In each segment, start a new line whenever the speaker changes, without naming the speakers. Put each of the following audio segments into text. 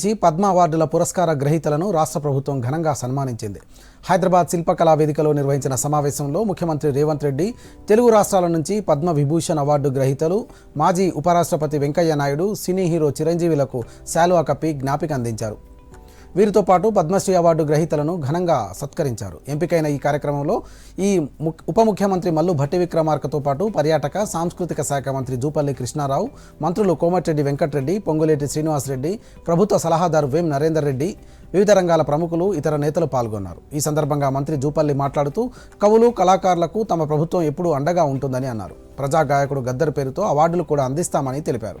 G Padma అవార్డుల పురస్కార గ్రహీతలను రాష్ట్ర ప్రభుత్వం ఘనంగా సన్మానించింది. హైదరాబాద్ శిల్పకళా వేదికలో నిర్వహించిన సమావేశంలో ముఖ్యమంత్రి రేవంత్ రెడ్డి తెలుగు రాష్ట్రాల నుంచి పద్మ విభూషణ్ అవార్డు గ్రహీతలు మాజీ ఉపరాష్ట్రపతి వెంకయ్య నాయుడు సినీ హీరో చిరంజీవిలకు శాలువా కప్పి జ్ఞాపిక అందించారు. వీరితో పాటు పద్మశ్రీ అవార్డు గ్రహీతలను ఘనంగా సత్కరించారు. ఎంపికైన ఈ కార్యక్రమంలో ఈ ఉప ముఖ్యమంత్రి మల్లు భట్టి విక్రమార్కతో పాటు పర్యాటక సాంస్కృతిక శాఖ మంత్రి జూపల్లి కృష్ణారావు మంత్రులు కోమటిరెడ్డి వెంకటరెడ్డి పొంగులేటి శ్రీనివాసరెడ్డి ప్రభుత్వ సలహాదారు వేం నరేందర్ రెడ్డి వివిధ రంగాల ప్రముఖులు ఇతర నేతలు పాల్గొన్నారు. ఈ సందర్భంగా మంత్రి జూపల్లి మాట్లాడుతూ కవులు కళాకారులకు తమ ప్రభుత్వం ఎప్పుడూ అండగా ఉంటుందని అన్నారు. ప్రజా గాయకుడు గద్దర్ పేరుతో అవార్డులు కూడా అందిస్తామని తెలిపారు.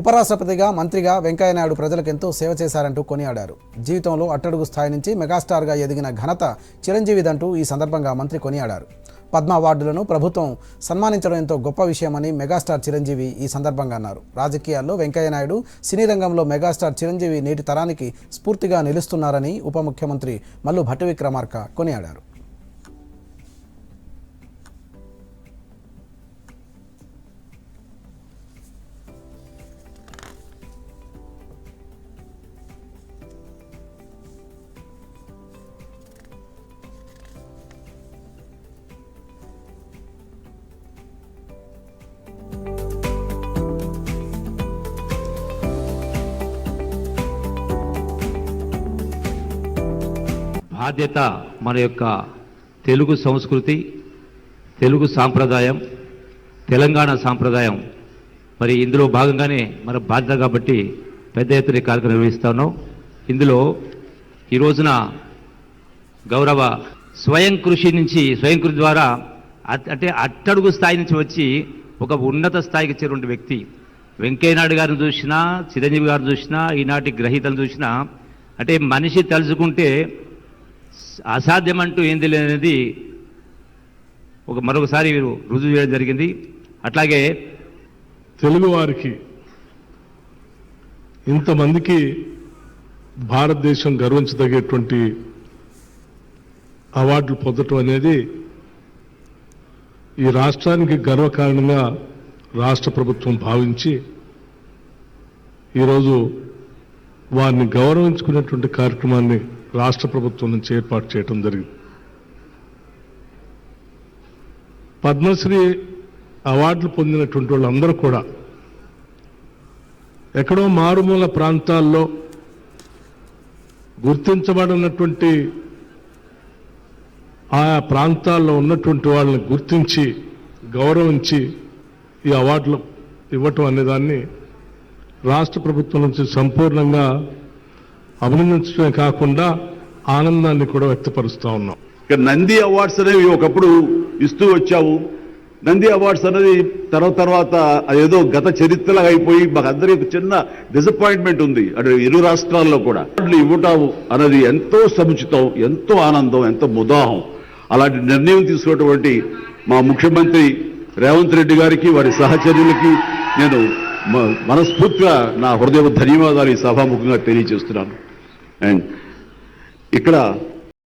ఉపరాష్ట్రపతిగా మంత్రిగా వెంకయ్యనాయుడు ప్రజలకు ఎంతో సేవ చేశారంటూ కొనియాడారు. జీవితంలో అట్టడుగు స్థాయి నుంచి మెగాస్టార్గా ఎదిగిన ఘనత చిరంజీవిదంటూ ఈ సందర్భంగా మంత్రి కొనియాడారు. పద్మ అవార్డులను ప్రభుత్వం సన్మానించడం ఎంతో గొప్ప విషయమని మెగాస్టార్ చిరంజీవి ఈ సందర్భంగా అన్నారు. రాజకీయాల్లో వెంకయ్యనాయుడు సినీ రంగంలో మెగాస్టార్ చిరంజీవి నేటి తరానికి స్ఫూర్తిగా నిలుస్తున్నారని ఉప ముఖ్యమంత్రి మల్లు భట్టి విక్రమార్క కొనియాడారు.
బాధ్యత మన యొక్క తెలుగు సంస్కృతి తెలుగు సాంప్రదాయం తెలంగాణ సాంప్రదాయం. మరి ఇందులో భాగంగానే మన బాధ్యత కాబట్టి పెద్ద ఎత్తున కార్యక్రమం నిర్వహిస్తాను ఇందులో ఈ రోజున గౌరవ స్వయం కృషి నుంచి స్వయం కృషి ద్వారా అంటే అట్టడుగు స్థాయి నుంచి వచ్చి ఒక ఉన్నత స్థాయికి చేరిన వ్యక్తి. వెంకయ్యనాయుడు గారిని చూసినా చిరంజీవి గారిని చూసినా ఈనాటి గ్రహీతలు చూసినా అంటే మనిషి తలుచుకుంటే అసాధ్యం అంటూ ఏంది లేదనేది ఒక మరొకసారి వీరు రుజువు చేయడం జరిగింది. అట్లాగే
తెలుగువారికి ఇంతమందికి భారతదేశం గర్వించదగేటువంటి అవార్డులు పొందటం అనేది ఈ రాష్ట్రానికి గర్వకారణంగా రాష్ట్ర ప్రభుత్వం భావించి ఈరోజు వారిని గౌరవించుకునేటువంటి కార్యక్రమాన్ని రాష్ట్ర ప్రభుత్వం నుంచి ఏర్పాటు చేయడం జరిగింది. పద్మశ్రీ అవార్డులు పొందినటువంటి వాళ్ళందరూ కూడా ఎక్కడో మారుమూల ప్రాంతాల్లో గుర్తించబడినటువంటి ఆయా ప్రాంతాల్లో ఉన్నటువంటి వాళ్ళని గుర్తించి గౌరవించి ఈ అవార్డులు ఇవ్వటం అనేదాన్ని రాష్ట్ర ప్రభుత్వం నుంచి సంపూర్ణంగా అభినందించడమే కాకుండా ఆనందాన్ని కూడా వ్యక్తపరుస్తూ ఉన్నాం.
ఇక నంది అవార్డ్స్ అనేవి ఒకప్పుడు ఇస్తూ వచ్చావు. నంది అవార్డ్స్ అనేది తర్వాత తర్వాత అదేదో గత చరిత్రలాగా అయిపోయి మాకు అందరికి చిన్న డిసప్పాయింట్మెంట్ ఉంది. అటు ఇరు రాష్ట్రాల్లో కూడా. అవార్డులు ఇవ్వటం అనేది ఎంతో సముచితం ఎంతో ఆనందం ఎంతో ముదాహం. అలాంటి నిర్ణయం తీసుకున్నటువంటి మా ముఖ్యమంత్రి రేవంత్ రెడ్డి గారికి వారి సహచర్యులకి నేను మనస్ఫూర్తిగా నా హృదయ ధన్యవాదాలు ఈ సభాముఖంగా తెలియజేస్తున్నాను. అండ్ ఇక్కడ